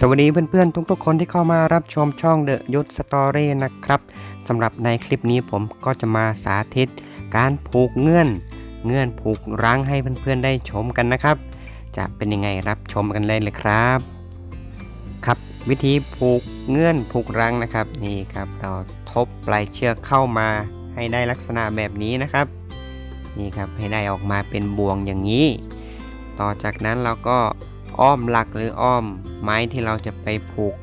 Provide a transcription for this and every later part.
สวัสดีเพื่อนๆ ทุกๆ คนที่เข้ามารับชมช่องเดอะยุทธสตอรี่นะครับสำหรับในคลิปนี้ผมก็จะมาสาธิต การผูกเงื่อน เงื่อนผูกรั้งให้เพื่อนๆ ได้ชมกันนะครับ จะเป็นยังไงรับชมกันเลยเลยครับ ครับวิธีผูกเงื่อนผูกรั้งนะครับนี่ครับเราทบปลายเชือกเข้ามาให้ได้ลักษณะแบบนี้นะครับนี่ครับให้ได้ออกมาเป็นบ่วงอย่างนี้ ต่อจากนั้นเราก็ อ้อมหลักหรืออ้อมไม้ที่เราจะไปผูก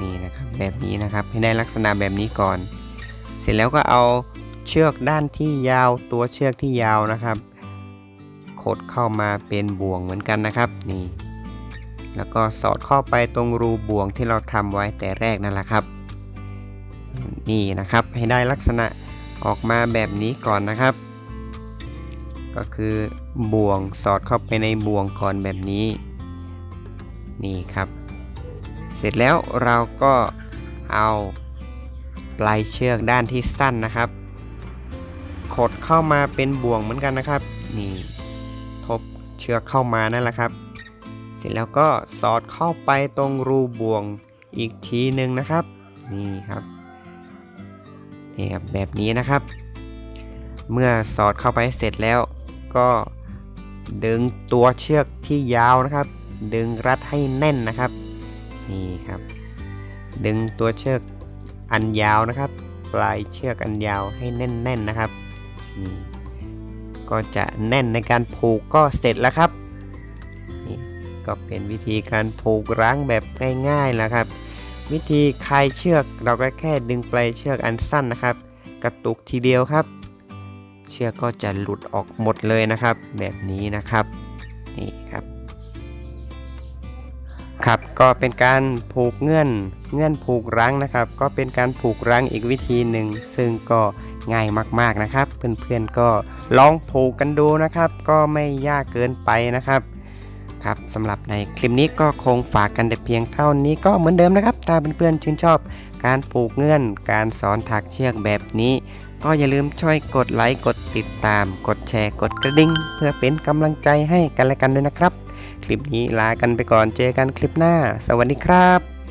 นี่นะครับแบบนี้นะครับให้ได้ลักษณะแบบนี้ก่อน เสร็จแล้วก็เอาเชือกด้านที่ยาวตัวเชือกที่ยาวนะครับขดเข้ามาเป็นบ่วงเหมือนกันนะครับนี่แล้วก็สอดเข้าไปตรงรูบ่วงที่เราทำไว้แต่แรกนั่นแหละครับ นี่นะครับให้ได้ลักษณะออกมาแบบนี้ก่อนนะครับ ก็คือบ่วงสอดเข้าไปในบ่วงก่อนแบบนี้ นี่ครับ เสร็จแล้วเราก็เอาปลายเชือกด้านที่สั้นนะครับ ขดเข้ามาเป็นบ่วงเหมือนกันนะครับ นี่ทบเชือกเข้ามานั่นแหละครับ เสร็จแล้วก็สอดเข้าไปตรงรูบ่วงอีกทีหนึ่งนะครับ นี่ครับนี่ครับแบบนี้นะครับ เมื่อสอดเข้าไปเสร็จแล้วก็ดึงตัวเชือกที่ยาวนะครับ ดึงรัดให้แน่นนะครับ นี่ครับ ดึงตัวเชือกอันยาวนะครับ ปลายเชือกอันยาวให้แน่นๆนนะครับนี่ก็จะแน่นในการผูกก็เสร็จแล้วครับนี่ก็เป็นวิธีการผูกรั้งแบบง่ายๆแล้วครับ วิธีคลายเชือกเราก็แค่ดึงปลายเชือกอันสั้นนะครับ กระตุกทีเดียวครับ เชือกก็จะหลุดออกหมดเลยนะครับ แบบนี้นะครับนี่ครับ ครับก็เป็นการผูกเงื่อนเงื่อนผูกรั้งนะครับ ก็เป็นการผูกรั้งอีกวิธีหนึ่ง ซึ่งก็ง่ายมากๆนะครับ เพื่อนๆก็ลองผูกกันดูนะครับ ก็ไม่ยากเกินไปนะครับครับสำหรับในคลิปนี้ก็คงฝากกันแต่เพียงเท่านี้ก็เหมือนเดิมนะครับ ถ้าเพื่อนๆชื่นชอบ การผูกเงื่อน การสอนถักเชือกแบบนี้ ก็อย่าลืมช่วยกดไลค์กดติดตาม กดแชร์กดกระดิ่ง เพื่อเป็นกำลังใจให้กันและกันด้วยนะครับ คลิปนี้ลากันไปก่อนเจอกันคลิปหน้า สวัสดีครับ